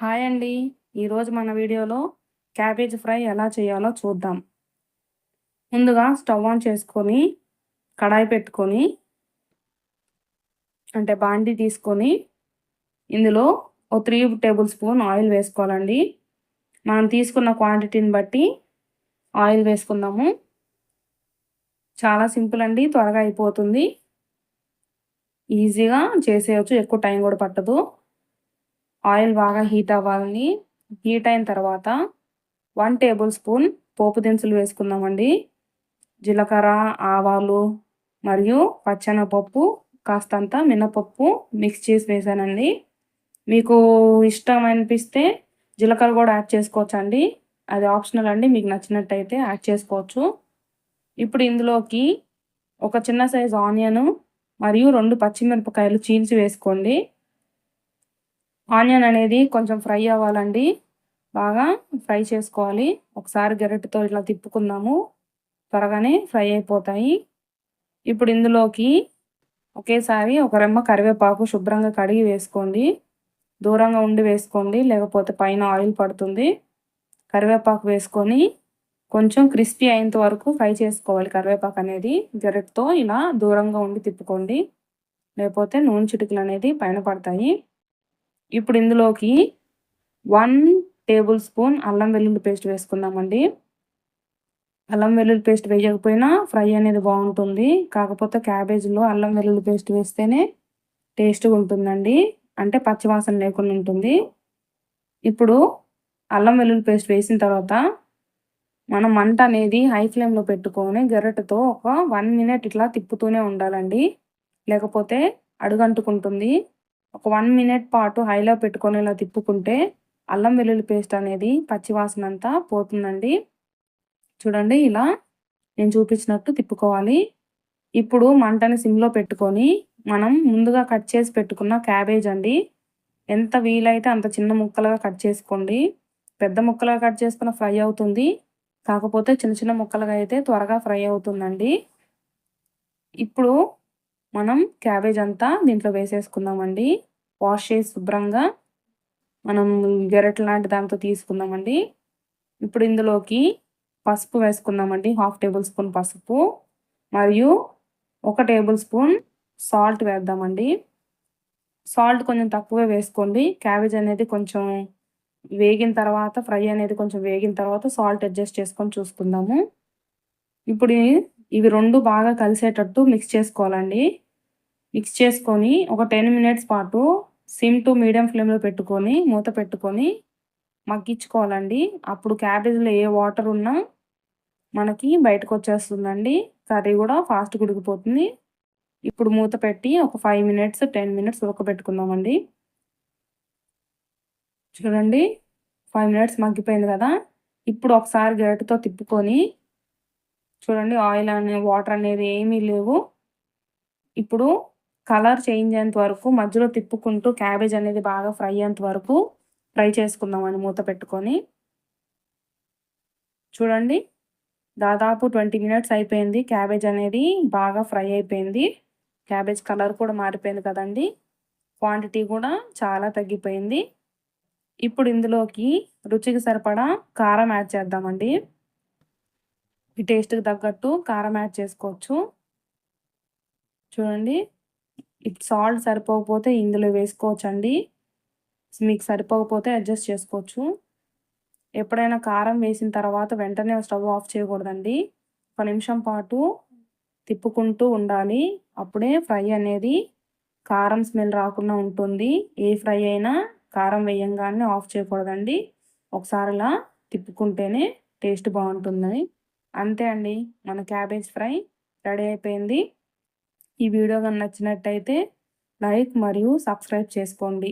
Hi అండి. ఈరోజు మన వీడియోలో క్యాబేజ్ ఫ్రై ఎలా చేయాలో చూద్దాం. ముందుగా స్టవ్ ఆన్ చేసుకొని కడాయి పెట్టుకొని అంటే బాండి తీసుకొని ఇందులో ఒక త్రీ టేబుల్ స్పూన్ ఆయిల్ వేసుకోవాలండి. మనం తీసుకున్న క్వాంటిటీని బట్టి ఆయిల్ వేసుకుందాము. చాలా సింపుల్ అండి త్వరగా అయిపోతుంది. ఈజీగా చేసేయచ్చు ఎక్కువ టైం కూడా పట్టదు. ఆయిల్ బాగా హీట్ అవ్వాలని హీట్ అయిన తర్వాత వన్ టేబుల్ స్పూన్ పోపు దినుసులు వేసుకుందామండి. జీలకర్ర ఆవాలు మరియు పచ్చెనపప్పు కాస్తంత మినపప్పు మిక్స్ చేసి వేసానండి. మీకు ఇష్టం అనిపిస్తే జీలకర్ర కూడా యాడ్ చేసుకోవచ్చండి. అది ఆప్షనల్ అండి మీకు నచ్చినట్టయితే యాడ్ చేసుకోవచ్చు. ఇప్పుడు ఇందులోకి ఒక చిన్న సైజ్ ఆనియను మరియు రెండు పచ్చిమిరపకాయలు చీల్చి వేసుకోండి. ఆనియన్ అనేది కొంచెం ఫ్రై అవ్వాలండి. బాగా ఫ్రై చేసుకోవాలి. ఒకసారి గరిటెతో ఇట్లా తిప్పుకుందాము. త్వరగానే ఫ్రై అయిపోతాయి. ఇప్పుడు ఇందులోకి ఒకేసారి ఒక రెమ్మ కరివేపాకు శుభ్రంగా కడిగి వేసుకోండి. దూరంగా ఉండి వేసుకోండి. లేకపోతే పైన ఆయిల్ పడుతుంది. కరివేపాకు వేసుకొని కొంచెం క్రిస్పీ అయ్యేంత వరకు ఫ్రై చేసుకోవాలి కరివేపాకు అనేది. గరిటతో ఇలా దూరంగా ఉండి తిప్పుకోండి. లేకపోతే నూనె చిటుకులు అనేది పైన పడతాయి. ఇప్పుడు ఇందులోకి వన్ టేబుల్ స్పూన్ అల్లం వెల్లుల్లి పేస్ట్ వేసుకుందామండి. అల్లం వెల్లుల్లి పేస్ట్ వేయకపోయినా ఫ్రై అనేది బాగుంటుంది. కాకపోతే క్యాబేజీలో అల్లం వెల్లుల్లి పేస్ట్ వేస్తేనే టేస్ట్గా ఉంటుందండి. అంటే పచ్చివాసన లేకుండా ఉంటుంది. ఇప్పుడు అల్లం వెల్లుల్లి పేస్ట్ వేసిన తర్వాత మనం మంట అనేది హై ఫ్లేమ్లో పెట్టుకొని గరిటెతో ఒక వన్ మినిట్ ఇట్లా తిప్పుతూనే ఉండాలండి. లేకపోతే అడుగంటుకుంటుంది. ఒక వన్ మినిట్ పాటు హైలో పెట్టుకొని ఇలా తిప్పుకుంటే అల్లం వెల్లుల్లి పేస్ట్ అనేది పచ్చివాసన అంతా పోతుందండి. చూడండి ఇలా నేను చూపించినట్టు తిప్పుకోవాలి. ఇప్పుడు మంటని సిమ్లో పెట్టుకొని మనం ముందుగా కట్ చేసి పెట్టుకున్న క్యాబేజ్ అండి. ఎంత వీలైతే అంత చిన్న ముక్కలుగా కట్ చేసుకోండి. పెద్ద ముక్కలుగా కట్ చేసుకున్న ఫ్రై అవుతుంది. కాకపోతే చిన్న చిన్న ముక్కలుగా అయితే త్వరగా ఫ్రై అవుతుందండి. ఇప్పుడు మనం క్యాబేజ్ అంతా దీంట్లో వేసేసుకుందామండి. వాష్ చేసి శుభ్రంగా మనం గెరెట్ లాంటి దాంతో తీసుకుందామండి. ఇప్పుడు ఇందులోకి పసుపు వేసుకుందామండి. హాఫ్ టేబుల్ స్పూన్ పసుపు మరియు ఒక టేబుల్ స్పూన్ సాల్ట్ వేద్దామండి. సాల్ట్ కొంచెం తక్కువే వేసుకోండి. క్యాబేజ్ అనేది కొంచెం వేగిన తర్వాత ఫ్రై అనేది కొంచెం వేగిన తర్వాత సాల్ట్ అడ్జస్ట్ చేసుకొని చూసుకుందాము. ఇప్పుడు ఇవి రెండు బాగా కలిసేటట్టు మిక్స్ చేసుకోవాలండి. మిక్స్ చేసుకొని ఒక టెన్ మినిట్స్ పాటు సిమ్ టు మీడియం ఫ్లేమ్లో పెట్టుకొని మూత పెట్టుకొని మగ్గించుకోవాలండి. అప్పుడు క్యాబేజ్లో ఏ వాటర్ ఉన్నా మనకి బయటకు వచ్చేస్తుందండి. కర్రీ కూడా ఫాస్ట్గా ఉడికిపోతుంది. ఇప్పుడు మూత పెట్టి ఒక ఫైవ్ మినిట్స్ టెన్ మినిట్స్ ఉడకబెట్టుకుందామండి. చూడండి ఫైవ్ మినిట్స్ మగ్గిపోయింది కదా. ఇప్పుడు ఒకసారి గరిటతో తిప్పుకొని చూడండి ఆయిల్ అనే వాటర్ అనేది ఏమీ లేవు. ఇప్పుడు కలర్ చేంజ్ అయ్యేంత వరకు మధ్యలో తిప్పుకుంటూ క్యాబేజ్ అనేది బాగా ఫ్రై అయ్యేంత వరకు ఫ్రై చేసుకుందామని మూత పెట్టుకొని. చూడండి దాదాపు ట్వంటీ మినిట్స్ అయిపోయింది క్యాబేజ్ అనేది బాగా ఫ్రై అయిపోయింది. క్యాబేజ్ కలర్ కూడా మారిపోయింది కదండి. క్వాంటిటీ కూడా చాలా తగ్గిపోయింది. ఇప్పుడు ఇందులోకి రుచికి సరిపడా కారం యాడ్ చేద్దామండి. ఈ టేస్ట్కి తగ్గట్టు కారం యాడ్ చేసుకోవచ్చు. చూడండి ఇట్ సాల్ట్ సరిపోకపోతే ఇందులో వేసుకోవచ్చండి. మీకు సరిపోకపోతే అడ్జస్ట్ చేసుకోవచ్చు. ఎప్పుడైనా కారం వేసిన తర్వాత వెంటనే స్టవ్ ఆఫ్ చేయకూడదండి. ఒక నిమిషం పాటు తిప్పుకుంటూ ఉండాలి. అప్పుడే ఫ్రై అనేది కారం స్మెల్ రాకుండా ఉంటుంది. ఏ ఫ్రై అయినా కారం వేయంగానే ఆఫ్ చేయకూడదండి. ఒకసారిలా తిప్పుకుంటేనే టేస్ట్ బాగుంటుంది. అంతే అండి. మన క్యాబేజ్ ఫ్రై రెడీ అయిపోయింది. ఈ వీడియో కానీ నచ్చినట్టయితే లైక్ మరియు సబ్స్క్రైబ్ చేసుకోండి.